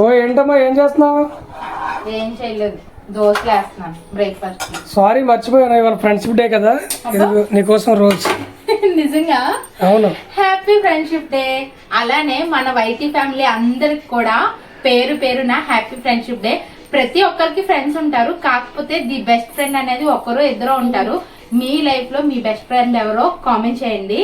ఓ ఏంటమ్మా ఏం చేస్తున్నావు? ఏం చేయలేదు. దోశలు వేస్తున్నాను బ్రేక్ఫాస్ట్ సారీ మర్చిపోయాను. ఇవాళ ఫ్రెండ్షిప్ డే కదా. ఇది నీకోసం రోజు. నిజంగా? అవును. హ్యాపీ ఫ్రెండ్షిప్ డే అలానే మన వైటీ ఫ్యామిలీ అందరికి కూడా పేరు పేరున హ్యాపీ ఫ్రెండ్షిప్ డే ప్రతి ఒక్కరికి ఫ్రెండ్స్ ఉంటారు. కాకపోతే ది బెస్ట్ ఫ్రెండ్ అనేది ఒకరు ఇద్దరు ఉంటారు. మీ లైఫ్లో మీ బెస్ట్ ఫ్రెండ్ ఎవరో కామెంట్ చేయండి.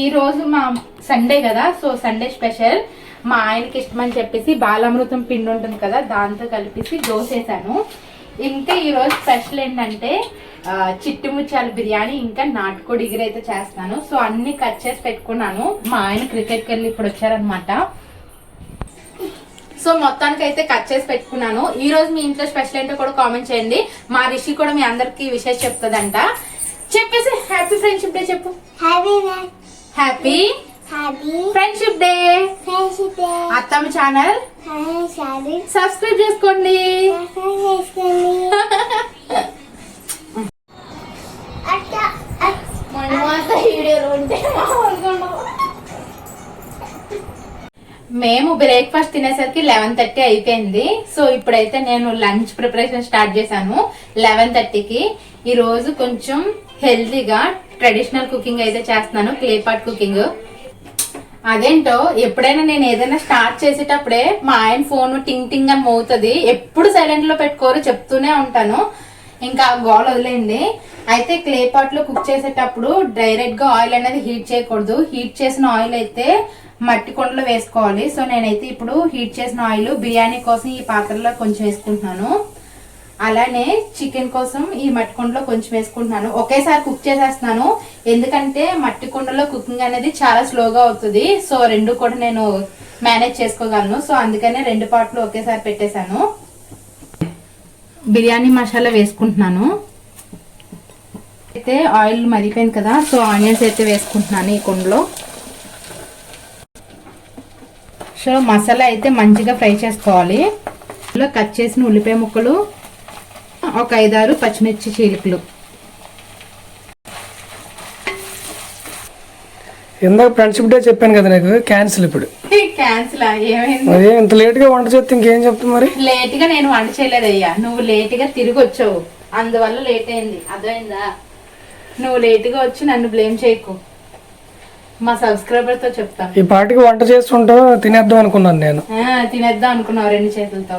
ఈ రోజు మా సండే కదా సో సండే స్పెషల్ మా ఆయనకి ఇష్టమని చెప్పేసి బాలామృతం పిండి ఉంటుంది కదా దాంతో కలిపేసి దోశ వేసాను ఇంకా ఈ రోజు స్పెషల్ ఏంటంటే ఆ, చిట్టి ముత్యాల బిర్యానీ ఇంకా నాటుకోడి ఇగురు అయితే చేస్తాను. సో అన్ని కట్ చేసి పెట్టుకున్నాను. మా ఆయన క్రికెట్కి వెళ్ళి ఇప్పుడు వచ్చారనమాట సో మొత్తానికి అయితే కట్ చేసి పెట్టుకున్నాను. ఈ రోజు మీ ఇంట్లో స్పెషల్ ఏంటో కూడా కామెంట్ చేయండి. మా రిషి కూడా మీ అందరికి విషయం చెప్తుందంట. చెప్పేసి హ్యాపీ ఫ్రెండ్షిప్ డే చెప్పు. Happy Happy friendship day. అత్తమ్మ ఛానల్. సబ్స్క్రైబ్ చేసుకోండి. మేము బ్రేక్ఫాస్ట్ తినేసరికి లెవెన్ థర్టీ అయిపోయింది. సో ఇప్పుడైతే నేను లంచ్ ప్రిపరేషన్ స్టార్ట్ చేశాను. లెవెన్ థర్టీకి ఈ రోజు కొంచెం హెల్తీగా ట్రెడిషనల్ కుకింగ్ అయితే చేస్తున్నాను. క్లే పాట్ కుకింగ్ అదేంటో ఎప్పుడైనా నేను ఏదైనా స్టార్ట్ చేసేటప్పుడే మా ఆయన ఫోన్ టింగ్ టింగ్ అని మోగుతుంది. ఎప్పుడు సైలెంట్లో పెట్టుకోరు చెప్తూనే ఉంటాను. ఇంకా గోల్ గోల వదిలేయండి. అయితే క్లే పాట్లో కుక్ చేసేటప్పుడు డైరెక్ట్గా ఆయిల్ అనేది హీట్ చేయకూడదు. హీట్ చేసిన ఆయిల్ అయితే మట్టి కొండలో వేసుకోవాలి. సో నేనైతే ఇప్పుడు హీట్ చేసిన ఆయిల్ బిర్యానీ కోసం ఈ పాత్రలో కొంచెం వేసుకుంటున్నాను. అలానే చికెన్ కోసం ఈ మట్టి కుండలో కొంచెం వేసుకుంటున్నాను. ఒకేసారి కుక్ చేసేస్తున్నాను. ఎందుకంటే మట్టి కుండలో కుకింగ్ అనేది చాలా స్లోగా అవుతుంది. సో రెండు కూడా నేను మేనేజ్ చేసుకోగలను. సో అందుకనే రెండు పాటలు ఒకేసారి పెట్టేశాను. బిర్యానీ మసాలా వేసుకుంటున్నాను. అయితే ఆయిల్ మరిగిపోయింది కదా సో ఆనియన్స్ అయితే వేసుకుంటున్నాను ఈ కుండలో. సో మసాలా అయితే మంచిగా ఫ్రై చేసుకోవాలి. కట్ చేసిన ఉల్లిపాయ ముక్కలు ఒక ఐదారు పచ్చిమిర్చి చీలికలు. ఇందాక ఫ్రెండ్షిప్ డే చెప్పాను కదా నీకు క్యాన్సిల్ ఇప్పుడు. క్యాన్సిల్ ఏమైంది? మరి ఇంత లేట్గా వంట చేస్తే ఇంకేం చెప్తాం మరి? లేట్గా నేను వంట చేయలేదయ్యా. నువ్వు లేట్గా తిరిగి వచ్చావు. అందువల్ల లేట్ అయింది. అర్థమైందా? నువ్వు లేట్గా వచ్చి నన్ను బ్లేమ్ చేయకు. మా సబ్స్క్రైబర్తో చెప్తాను. ఈ పాటికి వంట చేస్తుంటా తినేద్దాం అనుకున్నాను నేను. తినేద్దాం అనుకున్నావు రెండు చేతులతో.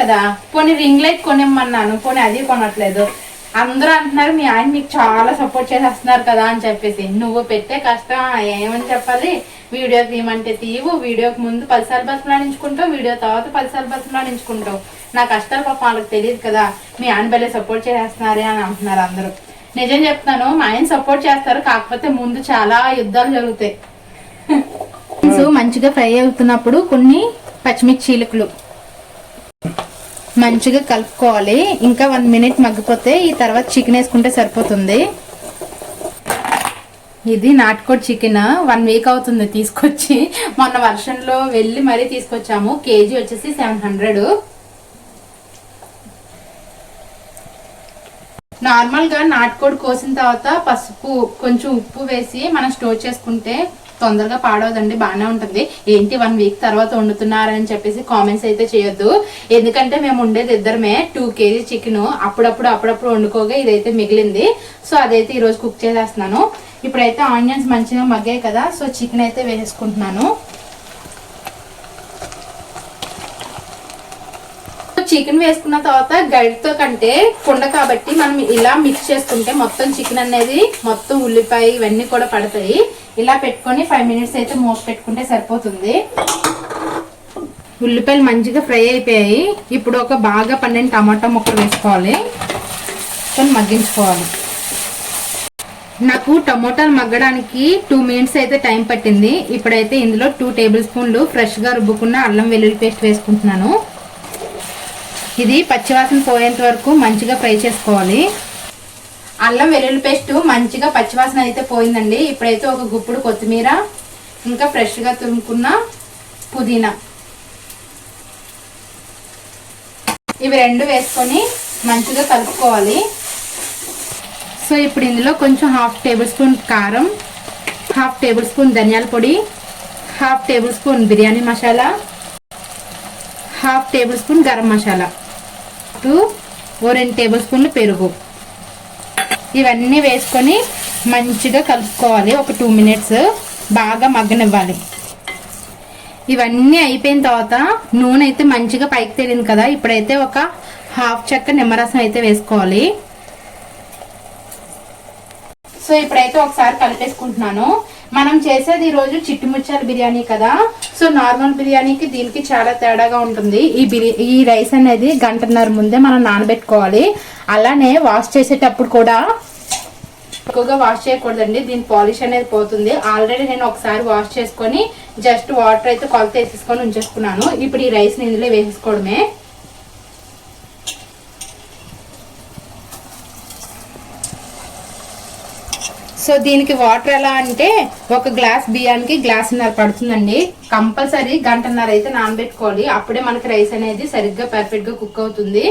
కదా? పోనీ రింగ్ లైట్ కొనిమ్మన్నాను. పోనీ అది కొనట్లేదు. అందరూ అంటున్నారు మీ ఆయన మీకు చాలా సపోర్ట్ చేసేస్తున్నారు కదా అని చెప్పేసి. నువ్వు పెట్టే కష్టం ఏమని చెప్పాలి? వీడియో తీయమంటే తీయవు వీడియోకి ముందు పదిసార్లు బస్సులాడించుకుంటావు వీడియో తర్వాత పదిసార్లు బస్సులాడించుకుంటావు నా కష్టాలు పాపం వాళ్ళకి తెలియదు కదా. మీ ఆయన భలే సపోర్ట్ చేసేస్తున్నారే అని అంటున్నారు అందరూ. నిజం చెప్తాను మా ఆయన సపోర్ట్ చేస్తారు. కాకపోతే ముందు చాలా యుద్ధాలు జరుగుతాయి. సో మంచిగా ఫ్రై అవుతున్నప్పుడు కొన్ని పచ్చిమిర్చి చిలుకలు మంచిగా కలుపుకోవాలి. ఇంకా వన్ మినిట్ మగ్గిపోతే ఈ తర్వాత చికెన్ వేసుకుంటే సరిపోతుంది. ఇది నాటుకోడి చికెన్. వన్ వీక్ అవుతుంది తీసుకొచ్చి. మొన్న వర్షంలో వెళ్ళి మరీ తీసుకొచ్చాము. కేజీ వచ్చేసి సెవెన్ హండ్రెడ్. నార్మల్గా నాటుకోడి కోసిన తర్వాత పసుపు కొంచెం ఉప్పు వేసి మనం స్టోర్ చేసుకుంటే తొందరగా పాడవదండి బాగానే ఉంటుంది. ఏంటి వన్ వీక్ తర్వాత వండుతున్నారని చెప్పేసి కామెంట్స్ అయితే చేయొద్దు. ఎందుకంటే మేము ఉండేది ఇద్దరమే టూ కేజీ చికెన్. అప్పుడప్పుడు అప్పుడప్పుడు వండుకోగా ఇదైతే మిగిలింది. సో అదైతే ఈరోజు కుక్ చేసేస్తున్నాను. ఇప్పుడైతే ఆనియన్స్ మంచిగా మగ్గాయి కదా సో చికెన్ అయితే వేసేసుకుంటున్నాను చికెన్ వేసుకున్న తర్వాత గడితో కంటే కుండ కాబట్టి మనం ఇలా మిక్స్ చేసుకుంటే మొత్తం చికెన్ అనేది మొత్తం ఉల్లిపాయ ఇవన్నీ కూడా పడతాయి. ఇలా పెట్టుకొని ఫైవ్ మినిట్స్ అయితే మూత పెట్టుకుంటే సరిపోతుంది. ఉల్లిపాయలు మంచిగా ఫ్రై అయిపోయాయి. ఇప్పుడు ఒక బాగా పన్నెండు టమాటా ముక్కలు వేసుకోవాలి. కొన్ని మగ్గించుకోవాలి. నాకు టమోటాలు మగ్గడానికి టూ మినిట్స్ అయితే టైం పట్టింది. ఇప్పుడైతే ఇందులో టూ టేబుల్ స్పూన్లు ఫ్రెష్గా రుబ్బుకున్న అల్లం వెల్లుల్లి పేస్ట్ వేసుకుంటున్నాను. ఇది పచ్చివాసన పోయేంత వరకు మంచిగా ఫ్రై చేసుకోవాలి. అల్లం వెల్లుల్లి పేస్ట్ మంచిగా పచ్చివాసన అయితే పోయిందండి. ఇప్పుడైతే ఒక గుప్పుడు కొత్తిమీర ఇంకా ఫ్రెష్గా తురుముకున్న పుదీనా. ఇవి రెండు వేసుకొని మంచిగా కలుపుకోవాలి. సో ఇప్పుడు ఇందులో కొంచెం హాఫ్ టేబుల్ స్పూన్ కారం హాఫ్ టేబుల్ స్పూన్ ధనియాల పొడి half tablespoon biryani masala half tablespoon garam masala. Two ఓ రెండు టేబుల్ స్పూన్లు పెరుగు. ఇవన్నీ వేసుకొని మంచిగా కలుపుకోవాలి. ఒక టూ మినిట్స్ బాగా మగ్గనివ్వాలి. ఇవన్నీ అయిపోయిన తర్వాత నూనె అయితే మంచిగా పైకి తేలింది కదా. ఇప్పుడైతే ఒక హాఫ్ చెక్క నిమ్మరసం అయితే వేసుకోవాలి. సో ఇప్పుడైతే ఒకసారి కలిపేసుకుంటున్నాను. మనం చేసేది ఈ రోజు చిట్టుముచ్చాల బిర్యానీ కదా. సో నార్మల్ బిర్యానీకి దీనికి చాలా తేడాగా ఉంటుంది. ఈ బిర్యా ఈ రైస్ అనేది గంటన్నర ముందే మనం నానబెట్టుకోవాలి. అలానే వాష్ చేసేటప్పుడు కూడా ఎక్కువగా వాష్ చేయకూడదండి. దీని పాలిష్ అనేది పోతుంది. ఆల్రెడీ నేను ఒకసారి వాష్ చేసుకొని జస్ట్ వాటర్ అయితే కొలత వేసేసుకొని ఉంచేసుకున్నాను. ఇప్పుడు ఈ రైస్ని ఇందులో వేసేసుకోవడమే. సో దీనికి వాటర్ ఎలా అంటే ఒక గ్లాస్ బియ్యానికి గ్లాసున్నర పడుతుందండి. కంపల్సరీ గంటన్నర అయితే నానబెట్టుకోవాలి. అప్పుడే మనకి రైస్ అనేది సరిగ్గా పర్ఫెక్ట్గా కుక్ అవుతుంది.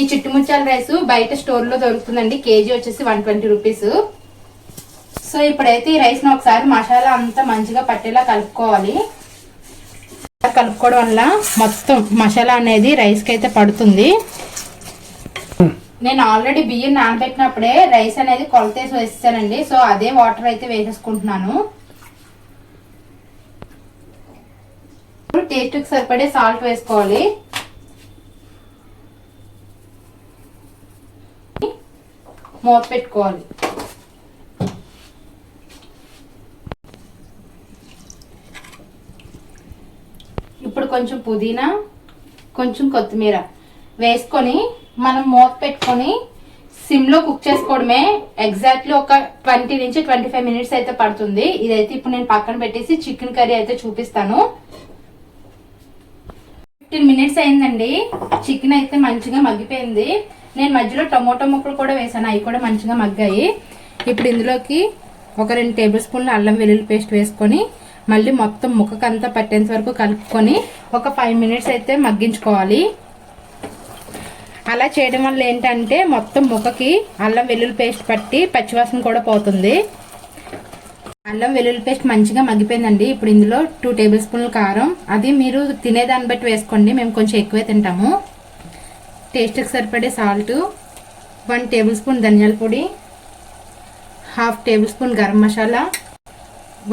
ఈ చిట్టుముచ్చాల రైస్ బయట స్టోర్లో దొరుకుతుందండి. కేజీ వచ్చేసి వన్ ట్వంటీ రూపీస్. సో ఇప్పుడైతే ఈ రైస్ని ఒకసారి మసాలా అంతా మంచిగా పట్టేలా కలుపుకోవాలి. కలుపుకోవడం వల్ల మొత్తం మసాలా అనేది రైస్కి అయితే పడుతుంది. నేను ఆల్రెడీ బియ్యం నానబెట్టినప్పుడే రైస్ అనేది కొలతేసి వేసేసానండి. సో అదే వాటర్ అయితే వేసేసుకుంటున్నాను. టేస్ట్కి సరిపడే సాల్ట్ వేసుకోవాలి. మూత పెట్టుకోవాలి. ఇప్పుడు కొంచెం పుదీనా కొంచెం కొత్తిమీర వేసుకొని మనం మూత పెట్టుకొని సిమ్లో కుక్ చేసుకోవడమే ఎగ్జాక్ట్లీ ఒక ట్వంటీ నుంచి ట్వంటీ ఫైవ్ మినిట్స్ అయితే పడుతుంది. ఇదైతే ఇప్పుడు నేను పక్కన పెట్టేసి చికెన్ కర్రీ అయితే చూపిస్తాను. ఫిఫ్టీన్ మినిట్స్ అయిందండి. చికెన్ అయితే మంచిగా మగ్గిపోయింది. నేను మధ్యలో టమోటో ముక్కలు కూడా వేసాను. అవి కూడా మంచిగా మగ్గాయి. ఇప్పుడు ఇందులోకి ఒక రెండు టేబుల్ స్పూన్లు అల్లం వెల్లుల్లి పేస్ట్ వేసుకొని మళ్ళీ మొత్తం ముక్కకంతా పట్టేంత వరకు కలుపుకొని ఒక ఫైవ్ మినిట్స్ అయితే మగ్గించుకోవాలి. అలా చేయడం వల్ల ఏంటంటే మొత్తం ముక్కకి అల్లం వెల్లుల్లి పేస్ట్ పట్టి పచ్చివాసన కూడా పోతుంది. అల్లం వెల్లుల్లి పేస్ట్ మంచిగా మగ్గిపోయిందండి. ఇప్పుడు ఇందులో టూ టేబుల్ స్పూన్ల కారం. అది మీరు తినేదాన్ని బట్టి వేసుకోండి. మేము కొంచెం ఎక్కువే తింటాము. టేస్ట్కి సరిపడే సాల్ట్ వన్ టేబుల్ స్పూన్ ధనియాల పొడి half tablespoon garam masala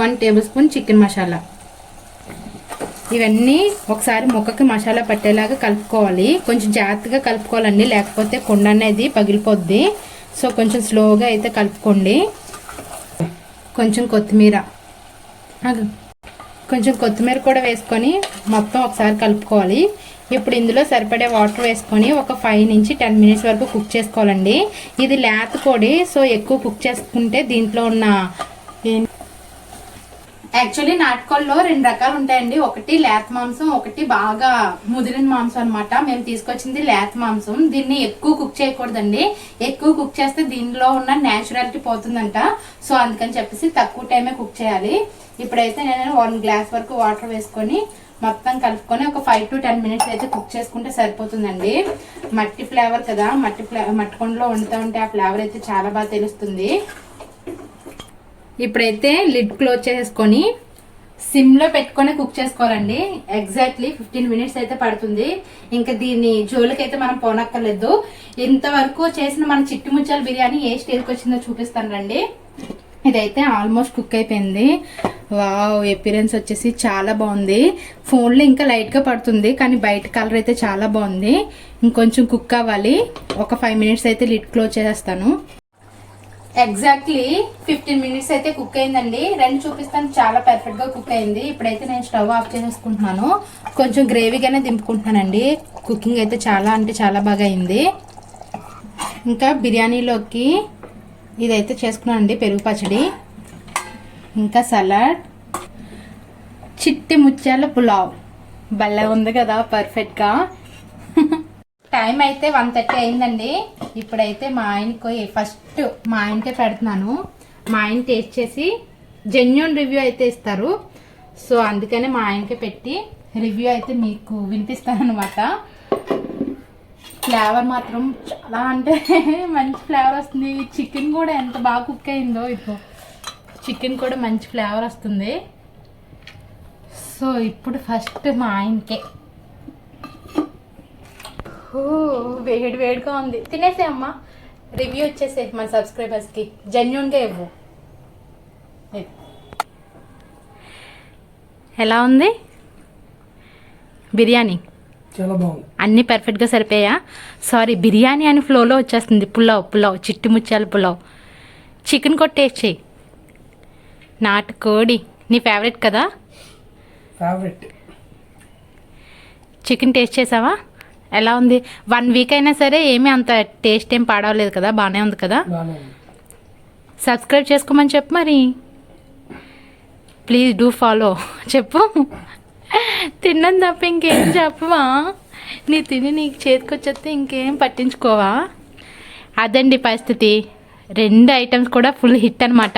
one tablespoon chicken masala. ఇవన్నీ ఒకసారి ముక్కకి మసాలా పట్టేలాగా కలుపుకోవాలి. కొంచెం జాగ్రత్తగా కలుపుకోవాలండి. లేకపోతే కుండ అనేది పగిలిపోద్ది. సో కొంచెం స్లోగా అయితే కలుపుకోండి. కొంచెం కొత్తిమీర. కొంచెం కొత్తిమీర కూడా వేసుకొని మొత్తం ఒకసారి కలుపుకోవాలి. ఇప్పుడు ఇందులో సరిపడే వాటర్ వేసుకొని ఒక ఫైవ్ నుంచి టెన్ మినిట్స్ వరకు కుక్ చేసుకోవాలండి. ఇది లేత పొడి సో ఎక్కువ కుక్ చేసుకుంటే దీంట్లో ఉన్న ఏం- యాక్చువల్లీ నాటకాల్లో రెండు రకాలు ఉంటాయండి. ఒకటి లేత మాంసం ఒకటి బాగా ముదిరిన మాంసం అన్నమాట. మేము తీసుకొచ్చింది లేత మాంసం. దీన్ని ఎక్కువ కుక్ చేయకూడదండి. ఎక్కువ కుక్ చేస్తే దీనిలో ఉన్న న్యాచురాలిటీ పోతుందంట. సో అందుకని చెప్పేసి తక్కువ టైమే కుక్ చేయాలి. ఇప్పుడైతే నేను వన్ గ్లాస్ వరకు వాటర్ వేసుకొని మొత్తం కలుపుకొని ఒక ఫైవ్ టు టెన్ మినిట్స్ అయితే కుక్ చేసుకుంటే సరిపోతుందండి. మట్టి ఫ్లేవర్ కదా. మట్టి ఫ్లే మట్టి కొండలో వండుతూ ఉంటే ఆ ఫ్లేవర్ అయితే చాలా బాగా తెలుస్తుంది. ఇప్పుడైతే లిడ్ క్లోజ్ చేసుకొని సిమ్లో పెట్టుకొని కుక్ చేసుకోవాలండి. ఎగ్జాక్ట్లీ ఫిఫ్టీన్ మినిట్స్ అయితే పడుతుంది. ఇంకా దీన్ని జోలికైతే మనం పోనక్కర్లేదు. ఇంతవరకు చేసిన మన చిట్టి ముచ్చాల బిర్యానీ ఏ స్టేజ్కి వచ్చిందో చూపిస్తాను రండి. ఇదైతే ఆల్మోస్ట్ కుక్ అయిపోయింది. వావ్ ఎపిరెన్స్ వచ్చేసి చాలా బాగుంది. ఫోన్లో ఇంకా లైట్గా పడుతుంది కానీ బయట కలర్ అయితే చాలా బాగుంది. ఇంకొంచెం కుక్ అవ్వాలి. ఒక ఫైవ్ మినిట్స్ అయితే లిడ్ క్లోజ్ చేస్తాను ఎగ్జాక్ట్లీ ఫిఫ్టీన్ మినిట్స్ అయితే కుక్ అయిందండి. రెండు చూపిస్తాను. చాలా పర్ఫెక్ట్గా కుక్ అయింది. ఇప్పుడైతే నేను స్టవ్ ఆఫ్ చేసేసుకుంటున్నాను. కొంచెం గ్రేవీగానే దింపుకుంటున్నానండి. కుకింగ్ అయితే చాలా అంటే చాలా బాగా అయింది. ఇంకా బిర్యానీలోకి ఇదైతే చేసుకున్నానండి పెరుగు పచ్చడి. ఇంకా సలాడ్. చిట్టి ముత్యాల పులావ్. భలే ఉంది కదా పర్ఫెక్ట్గా టైం అయితే వన్ థర్టీ అయిందండి. ఇప్పుడైతే మా ఆయనకి ఫస్ట్ మా ఆయనకే పెడుతున్నాను. మా ఆయన టేస్ట్ చేసి జెన్యున్ రివ్యూ అయితే ఇస్తారు. సో అందుకనే మా ఆయనకే పెట్టి రివ్యూ అయితే మీకు వినిపిస్తానమాట ఫ్లేవర్ మాత్రం చాలా అంటే మంచి ఫ్లేవర్ వస్తుంది. చికెన్ కూడా ఎంత బాగా కుక్ అయిందో ఇప్పుడు చికెన్ కూడా మంచి ఫ్లేవర్ వస్తుంది. సో ఇప్పుడు ఫస్ట్ మా ఆయనకే. వేడి వేడిగా ఉంది. తినేసే అమ్మా. రివ్యూ వచ్చేసే మన సబ్స్క్రైబర్స్కి జెన్యున్గా ఇవ్వు. ఎలా ఉంది? బిర్యానీ. చాలా బాగుంది. అన్నీ పర్ఫెక్ట్గా సరిపోయా? సారీ బిర్యానీ అని ఫ్లోలో వచ్చేస్తుంది. పులావ్ పులావ్ చిట్టి ముత్యాల పులావ్. చికెన్ కూడా టేస్ట్ చేయి నాటుకోడి. నీ ఫేవరెట్ కదా? ఫేవరెట్ చికెన్ టేస్ట్ చేసావా? ఎలా ఉంది? వన్ వీక్ అయినా సరే ఏమీ అంత టేస్ట్ ఏం పాడవలేదు కదా బాగానే ఉంది కదా? సబ్స్క్రైబ్ చేసుకోమని చెప్పు మరి. ప్లీజ్ డూ ఫాలో చెప్పు. తిన్నది తప్ప ఇంకేం చెప్పవా? నీ తిని నీకు చేతికొచ్చేస్తే ఇంకేం పట్టించుకోవా? అదండి పరిస్థితి. రెండు ఐటమ్స్ కూడా ఫుల్ హిట్ అనమాట